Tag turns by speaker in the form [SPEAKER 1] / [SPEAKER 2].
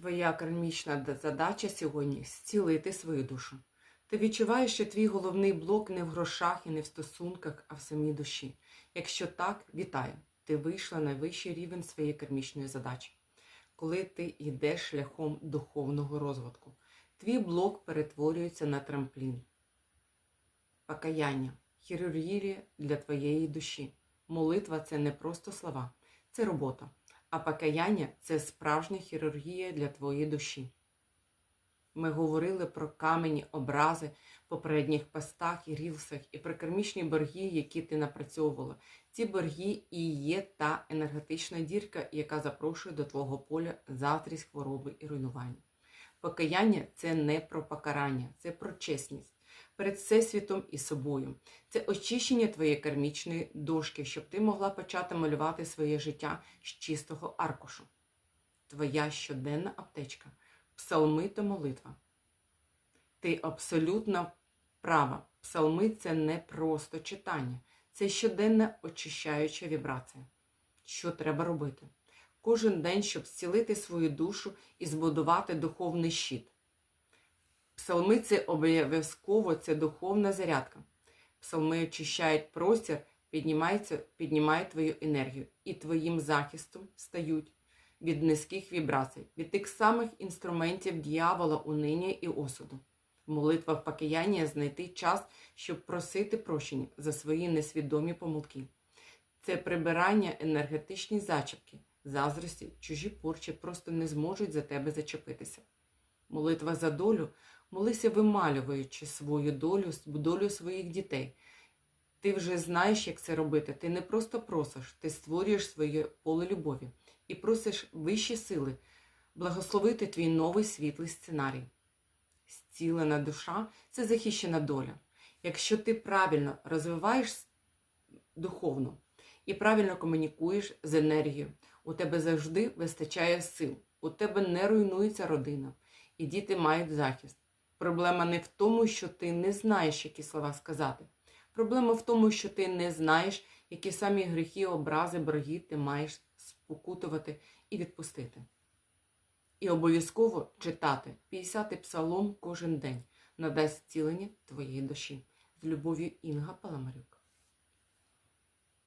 [SPEAKER 1] Твоя кармічна задача сьогодні зцілити свою душу. Ти відчуваєш, що твій головний блок не в грошах і не в стосунках, а в самій душі. Якщо так, вітаю! Ти вийшла на вищий рівень своєї кармічної задачі. Коли ти йдеш шляхом духовного розвитку, твій блок перетворюється на трамплін. Покаяння, хірургія для твоєї душі. Молитва це не просто слова, це робота. А покаяння це справжня хірургія для твоєї душі. Ми говорили про камені, образи в попередніх постах і рілсах, і про кармічні борги, які ти напрацьовувала. Ці борги і є та енергетична дірка, яка запрошує до твого поля заздрість, хвороби і руйнування. Покаяння це не про покарання, це про чесність перед всесвітом і собою. Це очищення твоєї кармічної дошки, щоб ти могла почати малювати своє життя з чистого аркушу. Твоя щоденна аптечка, псалми та молитва. Ти абсолютно права. Псалми це не просто читання, це щоденна очищаюча вібрація. Що треба робити? Кожен день, щоб зцілити свою душу і збудувати духовний щит. Псалми це обов'язково це духовна зарядка. Псалми очищають простір, піднімають твою енергію і твоїм захистом стають від низьких вібрацій, від тих самих інструментів дьявола, униння і осуду. В покаяння знайти час, щоб просити прощення за свої несвідомі помилки. Це прибирання енергетичні зачіпки, заздрості, чужі порчі просто не зможуть за тебе зачепитися. Молитва за долю, молися вималюючи свою долю, долю своїх дітей. Ти вже знаєш, як це робити. Ти не просто просиш, ти створюєш своє поле любові і просиш вищі сили благословити твій новий світлий сценарій. Зцілена душа це захищена доля. Якщо ти правильно розвиваєш духовно і правильно комунікуєш з енергією, у тебе завжди вистачає сил, у тебе не руйнується родина, і діти мають захист. Проблема не в тому, що ти не знаєш, які слова сказати. Проблема в тому, що ти не знаєш, які самі гріхи, образи, борги ти маєш спокутувати і відпустити. І обов'язково читати 50 псалом кожен день надасть зцілення твоєї душі. З любов'ю Інга Паламарюк.